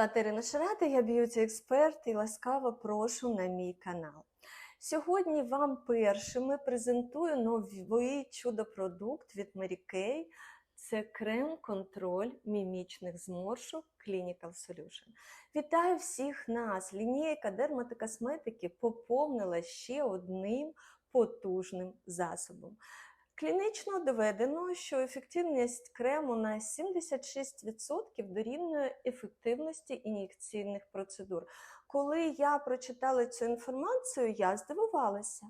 звати Ірина Шарата, я б'юті-експерт і ласкаво прошу на мій канал. Сьогодні вам першими презентую новий чудо-продукт від Mary Kay. Це крем-контроль мімічних зморшок Clinical Solution. Вітаю всіх нас! Лінійка дерматокосметики поповнила ще одним потужним засобом. Клінічно доведено, що ефективність крему на 76% дорівнює ефективності ін'єкційних процедур. Коли я прочитала цю інформацію, я здивувалася.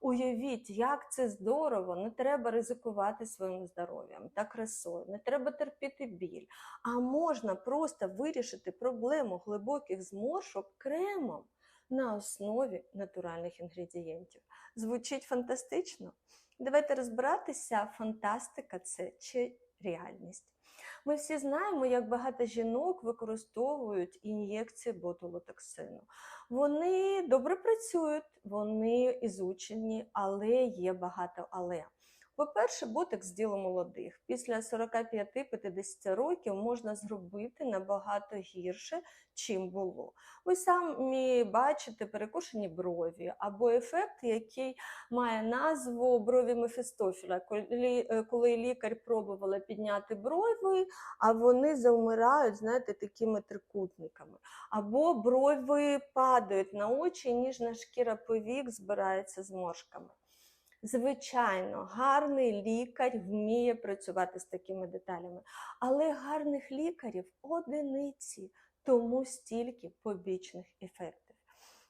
Уявіть, як це здорово, не треба ризикувати своїм здоров'ям та красою, не треба терпіти біль, а можна просто вирішити проблему глибоких зморшок кремом на основі натуральних інгредієнтів. Звучить фантастично? Давайте розбиратися, фантастика це чи реальність. Ми всі знаємо, як багато жінок використовують ін'єкції ботулотоксину. Вони добре працюють, вони ізучені, але є багато але. По-перше, ботекс діло молодих. Після 45-50 років можна зробити набагато гірше, чим було. Ви самі бачите перекушені брові або ефект, який має назву брові Мефістофіля, коли, коли лікар пробувала підняти брови, а вони завмирають, знаєте, такими трикутниками. Або брови падають на очі, ніжна шкіра повік збирається зморшками. Звичайно, гарний лікар вміє працювати з такими деталями, але гарних лікарів одиниці, тому стільки побічних ефектів.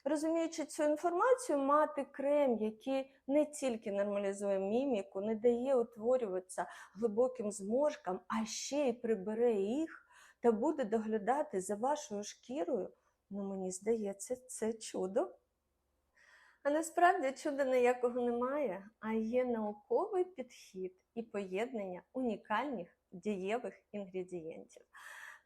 Розуміючи цю інформацію, мати крем, який не тільки нормалізує міміку, не дає утворюватися глибоким зморшкам, а ще й прибере їх та буде доглядати за вашою шкірою, ну мені здається, це чудо. А насправді чуда ніякого немає, а є науковий підхід і поєднання унікальних дієвих інгредієнтів.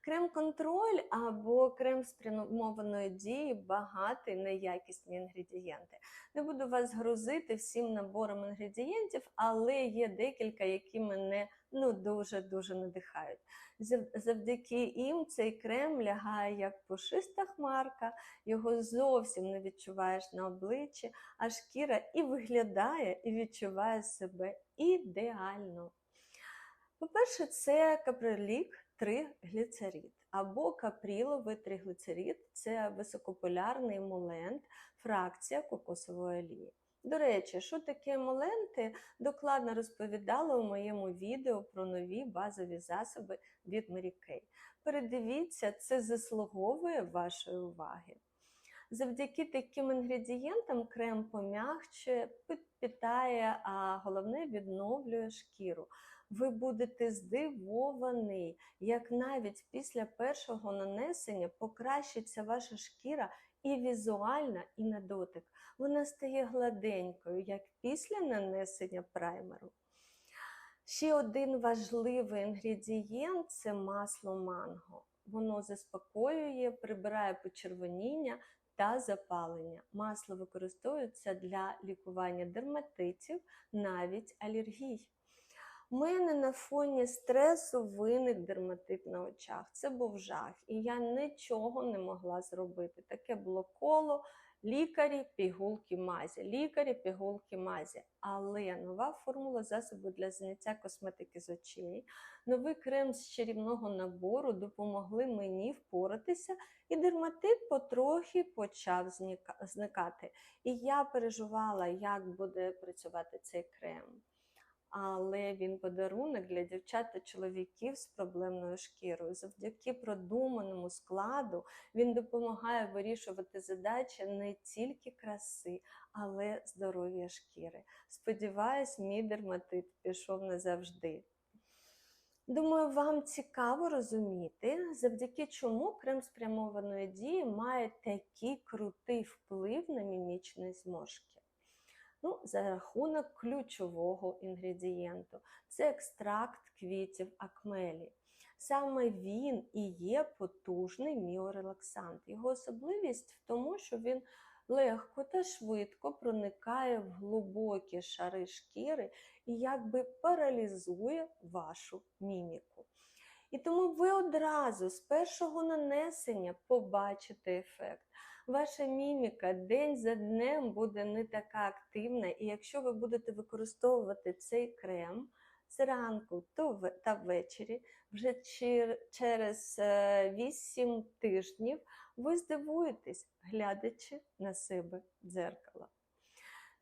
Крем-контроль або крем спрямованої дії багатий на якісні інгредієнти. Не буду вас грузити всім набором інгредієнтів, але є декілька, які мене ну дуже-дуже надихають. Завдяки їм цей крем лягає як пушиста хмарка, його зовсім не відчуваєш на обличчі, а шкіра і виглядає, і відчуває себе ідеально. По-перше, це каприлік тригліцерид або капріловий тригліцерид це високопулярний емолент, фракція кокосової олії. До речі, що таке емоленти, докладно розповідала у моєму відео про нові базові засоби від Mary. Передивіться, це заслуговує вашої уваги. Завдяки таким інгредієнтам крем пом'ягчує, підпітає, а головне відновлює шкіру. Ви будете здивовані, як навіть після першого нанесення покращиться ваша шкіра і візуально, і на дотик. Вона стає гладенькою, як після нанесення праймеру. Ще один важливий інгредієнт це масло манго. Воно заспокоює, прибирає почервоніння та запалення. Масло використовується для лікування дерматитів, навіть алергій. У мене на фоні стресу виник дерматит на очах. Це був жах, і я нічого не могла зробити. Таке було коло лікарі, пігулки мазі, лікарі, пігулки мазі. Але нова формула засобу для зняття косметики з очей, новий крем з чарівного набору допомогли мені впоратися, і дерматит потрохи почав зникати. І я переживала, як буде працювати цей крем але він подарунок для дівчат та чоловіків з проблемною шкірою. Завдяки продуманому складу він допомагає вирішувати задачі не тільки краси, але здоров'я шкіри. Сподіваюсь, мій дерматит пішов назавжди. Думаю, вам цікаво розуміти, завдяки чому крем спрямованої дії має такий крутий вплив на мімічні зморшки. Ну, За рахунок ключового інгредієнту це екстракт квітів акмелі. Саме він і є потужний міорелаксант. Його особливість в тому, що він легко та швидко проникає в глибокі шари шкіри і якби паралізує вашу міміку. І тому ви одразу з першого нанесення побачите ефект. Ваша міміка день за днем буде не така активна, і якщо ви будете використовувати цей крем зранку та ввечері, вже чер- через е, 8 тижнів ви здивуєтесь, глядячи на себе в дзеркало.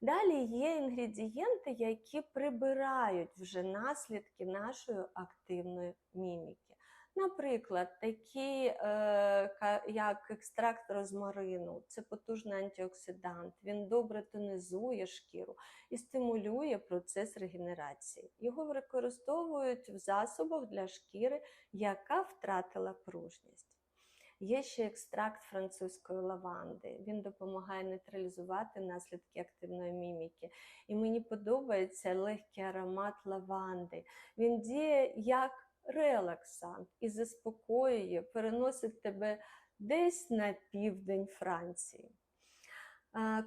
Далі є інгредієнти, які прибирають вже наслідки нашої активної міміки. Наприклад, такі, е, як екстракт розмарину, це потужний антиоксидант, він добре тонізує шкіру і стимулює процес регенерації. Його використовують в засобах для шкіри, яка втратила пружність. Є ще екстракт французької лаванди. Він допомагає нейтралізувати наслідки активної міміки. І мені подобається легкий аромат лаванди. Він діє як релаксант і заспокоює, переносить тебе десь на південь Франції.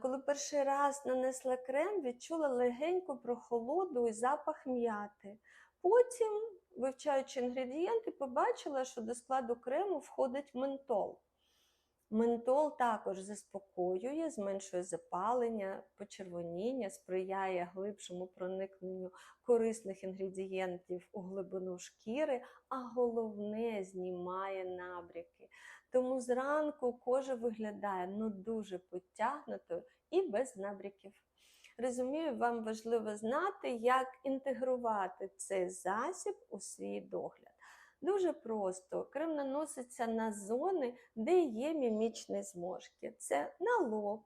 Коли перший раз нанесла крем, відчула легеньку прохолоду і запах м'яти. Потім, вивчаючи інгредієнти, побачила, що до складу крему входить ментол. Ментол також заспокоює, зменшує запалення, почервоніння, сприяє глибшому проникненню корисних інгредієнтів у глибину шкіри, а головне знімає набряки. Тому зранку кожа виглядає ну, дуже потягнутою і без набряків. Розумію, вам важливо знати, як інтегрувати цей засіб у свій догляд. Дуже просто крем наноситься на зони, де є мімічні зморшки. Це на лоб,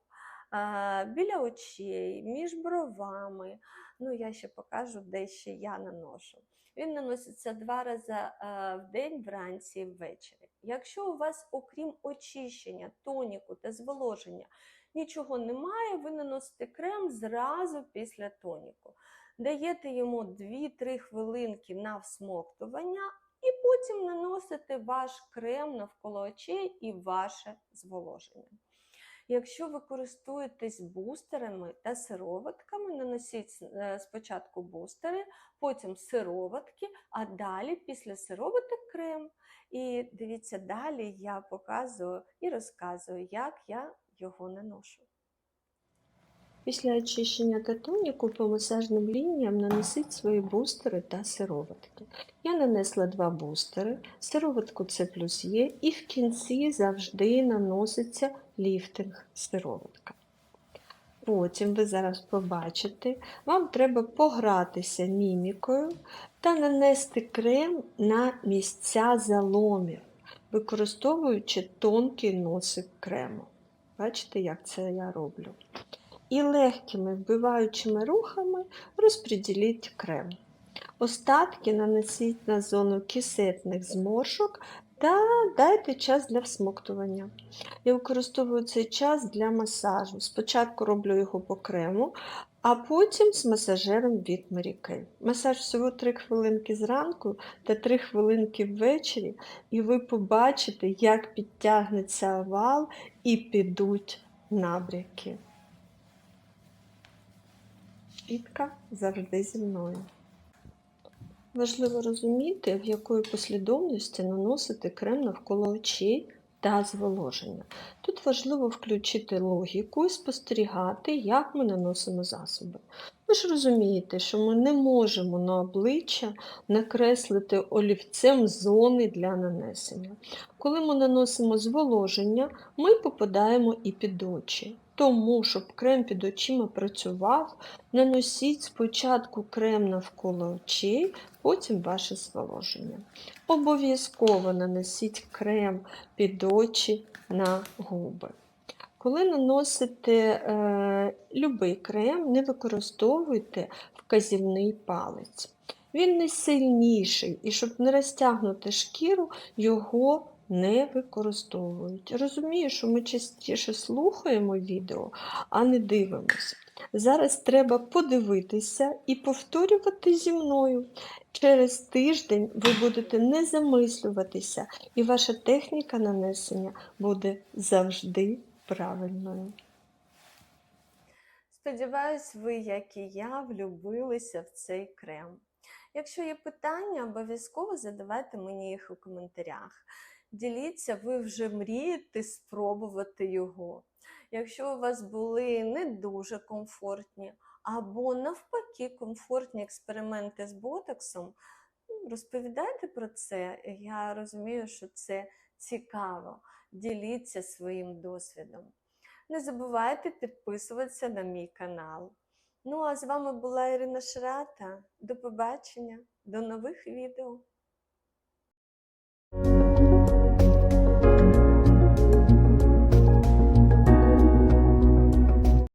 біля очей, між бровами. Ну, я ще покажу, де ще я наношу. Він наноситься два рази в день, вранці і ввечері. Якщо у вас, окрім очищення, тоніку та зволоження, нічого немає, ви наносите крем зразу після тоніку. Даєте йому 2-3 хвилинки на всмоктування, потім наносите ваш крем навколо очей і ваше зволоження. Якщо ви користуєтесь бустерами та сироватками, наносіть е, спочатку бустери, потім сироватки, а далі після сироваток крем. І дивіться, далі я показую і розказую, як я його наношу. Після очищення та тоніку по масажним лініям нанесіть свої бустери та сироватки. Я нанесла два бустери, сироватку С плюс Є, і в кінці завжди наноситься ліфтинг сироватка. Потім ви зараз побачите, вам треба погратися мімікою та нанести крем на місця заломів, використовуючи тонкий носик крему. Бачите, як це я роблю? І легкими вбиваючими рухами розподіліть крем. Остатки нанесіть на зону кисетних зморшок та дайте час для всмоктування. Я використовую цей час для масажу. Спочатку роблю його по крему, а потім з масажером від Kay. Масаж всього 3 хвилинки зранку та 3 хвилинки ввечері, і ви побачите, як підтягнеться овал і підуть набряки. Щітка завжди зі мною. Важливо розуміти, в якої послідовності наносити крем навколо очей та зволоження. Тут важливо включити логіку і спостерігати, як ми наносимо засоби. Ви ж розумієте, що ми не можемо на обличчя накреслити олівцем зони для нанесення. Коли ми наносимо зволоження, ми попадаємо і під очі. Тому, щоб крем під очима працював, наносіть спочатку крем навколо очей, потім ваше зволоження. Обов'язково наносіть крем під очі на губи. Коли наносите е, любий крем, не використовуйте вказівний палець. Він не сильніший, і щоб не розтягнути шкіру, його не використовують. Розумію, що ми частіше слухаємо відео, а не дивимося. Зараз треба подивитися і повторювати зі мною. Через тиждень ви будете не замислюватися, і ваша техніка нанесення буде завжди правильною. Сподіваюсь, ви, як і я, влюбилися в цей крем. Якщо є питання, обов'язково задавайте мені їх у коментарях. Діліться, ви вже мрієте спробувати його. Якщо у вас були не дуже комфортні або навпаки комфортні експерименти з ботоксом, розповідайте про це. Я розумію, що це цікаво. Діліться своїм досвідом. Не забувайте підписуватися на мій канал. Ну а з вами була Ірина Шрата. До побачення, до нових відео.